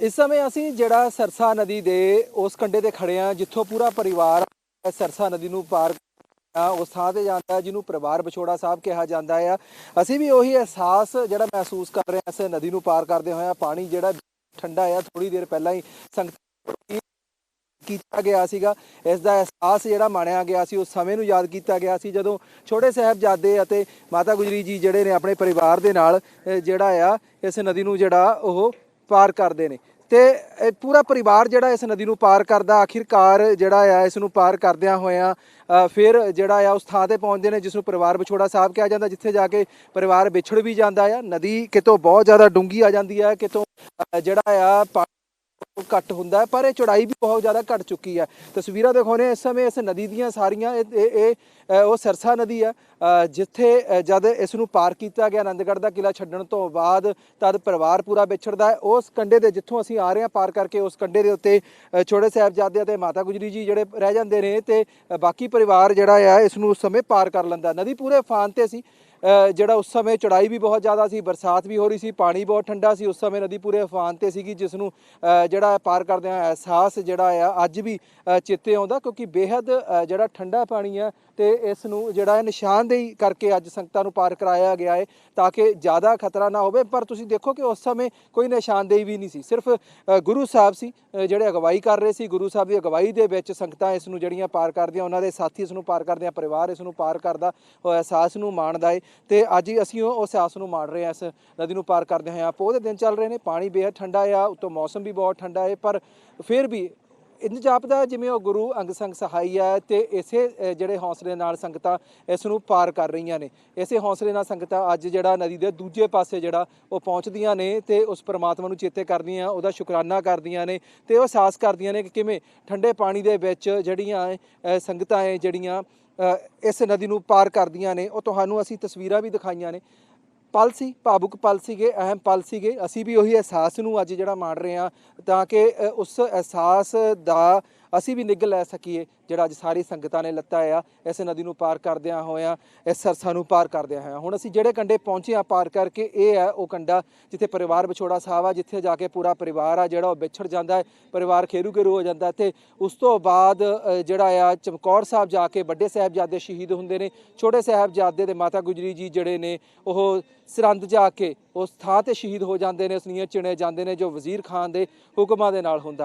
ਇਸ ਸਮੇਂ ਅਸੀਂ ਜਿਹੜਾ ਸਰਸਾ ਨਦੀ ਦੇ ਉਸ ਕੰਢੇ ਤੇ ਖੜੇ ਆ ਜਿੱਥੋਂ ਪੂਰਾ ਪਰਿਵਾਰ ਸਰਸਾ ਨਦੀ ਨੂੰ ਪਾਰ ਉਸ ਥਾਂ ਤੇ ਜਾਂਦਾ ਜਿਹਨੂੰ ਪਰਿਵਾਰ ਵਿਛੋੜਾ ਸਾਹਿਬ ਕਿਹਾ ਜਾਂਦਾ ਆ ਅਸੀਂ ਵੀ ਉਹੀ ਅਹਿਸਾਸ ਜਿਹੜਾ ਮਹਿਸੂਸ ਕਰ ਰਹੇ ਹਾਂ, ਇਸ ਨਦੀ ਨੂੰ ਪਾਰ ਕਰਦੇ ਹੋਏ ਹੋਇਆ ਪਾਣੀ ਜਿਹੜਾ ਠੰਡਾ ਆ ਥੋੜੀ ਦੇਰ ਪਹਿਲਾਂ ਹੀ ਸੰਗਤ ਕੀਤਾ ਗਿਆ ਸੀਗਾ। ਇਸ ਦਾ ਅਹਿਸਾਸ ਜਿਹੜਾ ਮਾਣਿਆ ਗਿਆ ਸੀ, ਉਸ ਸਮੇਂ ਨੂੰ ਯਾਦ ਕੀਤਾ ਗਿਆ ਸੀ, ਜਦੋਂ ਛੋਟੇ ਸਾਹਿਬਜ਼ਾਦੇ ਅਤੇ ਮਾਤਾ ਗੁਜਰੀ ਜੀ ਜਿਹੜੇ ਨੇ ਆਪਣੇ ਪਰਿਵਾਰ ਦੇ ਨਾਲ ਜਿਹੜਾ ਆ, ਇਸ ਨਦੀ ਨੂੰ ਜਿਹੜਾ ਉਹ ਪਾਰ ਕਰਦੇ ਨੇ। ਤੇ ਪੂਰਾ ਪਰਿਵਾਰ ਜਿਹੜਾ ਇਸ ਨਦੀ ਨੂੰ ਪਾਰ ਕਰਦਾ, ਆਖਿਰਕਾਰ ਜਿਹੜਾ ਆ, ਇਸ ਨੂੰ ਪਾਰ ਕਰਦਿਆਂ ਹੋਇਆਂ ਫਿਰ ਜਿਹੜਾ ਆ, ਉਸ ਥਾਂ ਤੇ ਪਹੁੰਚਦੇ ਨੇ, ਜਿਸ ਨੂੰ ਪਰਿਵਾਰ ਵਿਛੋੜਾ ਸਾਹਿਬ ਕਿਹਾ ਜਾਂਦਾ, ਜਿੱਥੇ ਜਾ ਕੇ ਪਰਿਵਾਰ ਵਿਛੜ ਵੀ ਜਾਂਦਾ ਆ। ਨਦੀ ਕਿਤੋਂ ਬਹੁਤ ਜ਼ਿਆਦਾ ਡੂੰਗੀ ਆ ਜਾਂਦੀ ਆ, ਕਿਤੋਂ ਜਿਹੜਾ ਆ ਪਾਣੀ ਘੱਟ ਹੁੰਦਾ ਪਰ ਇਹ ਚੌੜਾਈ ਵੀ ਬਹੁਤ ਜ਼ਿਆਦਾ ਘਟ ਚੁੱਕੀ ਹੈ। ਤਸਵੀਰਾਂ ਦਿਖਾਉਣੇ ਇਸ ਸਮੇਂ ਇਸ ਨਦੀ ਦੀਆਂ ਸਾਰੀਆਂ, ਇਹ, ਇਹ- ਉਹ ਸਰਸਾ ਨਦੀ ਹੈ ਜਿੱਥੇ ਜਦ ਇਸ ਨੂੰ ਪਾਰ ਕੀਤਾ ਗਿਆ ਆਨੰਦਗੜ੍ਹ ਦਾ ਕਿਲਾ ਛੱਡਣ ਤੋਂ ਬਾਅਦ ਤਦ ਪਰਿਵਾਰ ਪੂਰਾ ਵਿਛੜਦਾ ਹੈ। ਉਸ ਕੰਡੇ ਦੇ ਜਿੱਥੋਂ ਅਸੀਂ ਆ ਰਹੇ ਹਾਂ ਪਾਰ ਕਰਕੇ, ਉਸ ਕੰਡੇ ਦੇ ਉੱਤੇ ਛੋਟੇ ਸਾਹਿਬਜ਼ਾਦੇ ਅਤੇ ਮਾਤਾ ਗੁਜਰੀ ਜੀ ਜਿਹੜੇ ਰਹਿ ਜਾਂਦੇ ਨੇ ਤੇ ਬਾਕੀ ਪਰਿਵਾਰ ਜਿਹੜਾ ਆ, ਇਸ ਨੂੰ ਉਸ ਸਮੇਂ ਪਾਰ ਕਰ ਲੈਂਦਾ। ਨਦੀ ਪੂਰੇ ਫਾਨ ਤੇ ਸੀ। ਜਿਹੜਾ ਉਸ ਸਮੇਂ ਚੜਾਈ ਵੀ ਬਹੁਤ ਜ਼ਿਆਦਾ ਸੀ ਬਰਸਾਤ ਵੀ ਹੋ ਰਹੀ ਸੀ ਪਾਣੀ ਬਹੁਤ ਠੰਡਾ ਸੀ ਉਸ ਸਮੇਂ ਨਦੀ ਪੂਰੇ ਅਫਾਨ ਤੇ ਸੀਗੀ ਜਿਸ ਨੂੰ ਜਿਹੜਾ ਪਾਰ ਕਰਦੇ ਆ ਅਹਿਸਾਸ ਜਿਹੜਾ ਆ ਅੱਜ ਵੀ ਅ, ਚੇਤੇ ਆਉਂਦਾ ਕਿਉਂਕਿ ਬੇਹੱਦ ਜਿਹੜਾ ਠੰਡਾ ਪਾਣੀ ਆ ਤੇ ਇਸ ਨੂੰ ਜਿਹੜਾ ਹੈ ਨਿਸ਼ਾਨਦੇਹੀ ਕਰਕੇ ਅੱਜ ਸੰਗਤਾਂ ਨੂੰ ਪਾਰ ਕਰਾਇਆ ਗਿਆ ਹੈ ਤਾਂ ਕਿ ਜ਼ਿਆਦਾ ਖਤਰਾ ਨਾ ਹੋਵੇ। ਪਰ ਤੁਸੀਂ ਦੇਖੋ ਕਿ ਉਸ ਸਮੇਂ ਕੋਈ ਨਿਸ਼ਾਨਦੇਹੀ ਵੀ ਨਹੀਂ ਸੀ ਸਿਰਫ ਗੁਰੂ ਸਾਹਿਬ ਸੀ ਜਿਹੜੇ ਅਗਵਾਈ ਕਰ ਰਹੇ ਸੀ ਗੁਰੂ ਸਾਹਿਬ ਦੀ ਅਗਵਾਈ ਦੇ ਵਿੱਚ ਸੰਗਤਾਂ ਇਸ ਨੂੰ ਜਿਹੜੀਆਂ ਪਾਰ ਕਰਦੀਆਂ ਉਹਨਾਂ ਦੇ ਸਾਥੀ ਇਸ ਨੂੰ ਪਾਰ ਕਰਦੇ ਆ ਪਰਿਵਾਰ ਇਸ ਨੂੰ ਪਾਰ ਕਰਦਾ ਉਹ ਅਹਿਸਾਸ ਨੂੰ ਮਾਣਦਾ ਹੈ ਤੇ ਅੱਜ ਹੀ ਅਸੀਂ ਉਹ ਅਹਿਸਾਸ ਨੂੰ ਮਾਣ ਰਹੇ ਹਾਂ, ਇਸ ਨਦੀ ਨੂੰ ਪਾਰ ਕਰਦੇ ਹੋਏ ਆ ਪੋਹ ਦੇ ਦਿਨ ਚੱਲ ਰਹੇ ਨੇ, ਪਾਣੀ ਬੇਹੱਦ ਠੰਡਾ ਆ, ਉਤੋਂ ਮੌਸਮ ਵੀ ਬਹੁਤ ਠੰਡਾ ਹੈ, ਪਰ ਫਿਰ ਵੀ ਇੰਜ ਜਾਪਦਾ ਜਿਵੇਂ ਉਹ ਗੁਰੂ ਅੰਗ ਸੰਗ ਸਹਾਈ ਹੈ ਤੇ ਇਸੇ ਜਿਹੜੇ ਹੌਸਲੇ ਨਾਲ ਸੰਗਤਾਂ ਇਸ ਨੂੰ ਪਾਰ ਕਰ ਰਹੀਆਂ ਨੇ। ਇਸੇ ਹੌਸਲੇ ਨਾਲ ਸੰਗਤਾਂ ਅੱਜ ਜਿਹੜਾ ਨਦੀ ਦੇ ਦੂਜੇ ਪਾਸੇ ਜਿਹੜਾ ਉਹ ਪਹੁੰਚਦੀਆਂ ਨੇ ਤੇ ਉਸ ਪਰਮਾਤਮਾ ਨੂੰ ਚੇਤੇ ਕਰਦੀਆਂ, ਉਹਦਾ ਸ਼ੁਕਰਾਨਾ ਕਰਦੀਆਂ ਨੇ ਤੇ ਉਹ ਅਹਿਸਾਸ ਕਰਦੀਆਂ ਨੇ ਕਿ ਕਿਵੇਂ ਠੰਡੇ ਪਾਣੀ ਦੇ ਵਿੱਚ ਜਿਹੜੀਆਂ ਸੰਗਤਾਂ ਹੈ ਜਿਹੜੀਆਂ ਇਸ ਨਦੀ ਨੂੰ ਪਾਰ ਕਰਦੀਆਂ ਨੇ, ਉਹ ਤੁਹਾਨੂੰ ਅਸੀਂ ਤਸਵੀਰਾਂ ਵੀ ਦਿਖਾਈਆਂ ਨੇ। ਪਲ ਸੀ, ਭਾਵੁਕ ਪਲ ਸੀਗੇ, ਅਹਿਮ ਪਲ ਸੀਗੇ। ਅਸੀਂ ਵੀ ਉਹੀ ਅਹਿਸਾਸ ਨੂੰ ਅੱਜ ਜਿਹੜਾ ਮਾਣ ਰਹੇ ਹਾਂ, ਤਾਂ ਕਿ ਉਸ ਅਹਿਸਾਸ ਦਾ ਅਸੀਂ ਵੀ ਨਿੱਘ ਲੈ ਸਕੀਏ। ਜਿਹੜਾ ਅੱਜ ਸਾਰੀ ਸੰਗਤਾਂ ਨੇ ਲੱਤਾ ਆ, ਇਸ ਨਦੀ ਨੂੰ ਪਾਰ ਕਰਦਿਆਂ ਹੋਇਆਂ, ਇਸ ਸਰਸਾ ਨੂੰ ਪਾਰ ਕਰਦਿਆਂ ਹੋਇਆਂ। ਹੁਣ ਅਸੀਂ ਜਿਹੜੇ ਕੰਡੇ ਪਹੁੰਚੇ ਆ ਪਾਰ ਕਰਕੇ, ਇਹ ਹੈ ਉਹ ਕੰਡਾ ਜਿੱਥੇ ਪਰਿਵਾਰ ਵਿਛੋੜਾ ਸਾਹਿਬ ਆ, ਜਿੱਥੇ ਜਾ ਕੇ ਪੂਰਾ ਪਰਿਵਾਰ ਆ, ਜਿਹੜਾ ਉਹ ਵਿਛੜ ਜਾਂਦਾ ਹੈ, ਪਰਿਵਾਰ ਖੇਰੂ ਖੇਰੂ ਹੋ ਜਾਂਦਾ ਤੇ ਉਸ ਤੋਂ ਬਾਅਦ ਜਿਹੜਾ ਆ ਚਮਕੌਰ ਸਾਹਿਬ ਜਾ ਕੇ, ਵੱਡੇ ਸਾਹਿਬਜ਼ਾਦੇ ਸ਼ਹੀਦ ਹੁੰਦੇ ਨੇ, ਛੋਟੇ ਸਾਹਿਬਜ਼ਾਦੇ ਦੇ ਮਾਤਾ ਗੁਜਰੀ ਜੀ ਜਿਹੜੇ ਨੇ, ਉਹ ਸਰੰਦ ਜਾ ਕੇ ਉਸ ਥਾਂ ਤੇ ਸ਼ਹੀਦ ਹੋ ਜਾਂਦੇ ਨੇ, ਉਸ ਉਸਨੀਆਂ ਚਿਣੇ ਜਾਂਦੇ ਨੇ, ਜੋ ਵਜ਼ੀਰ ਖਾਨ ਦੇ ਹੁਕਮਾਂ ਦੇ ਨਾਲ ਹੁੰਦਾ ਹੈ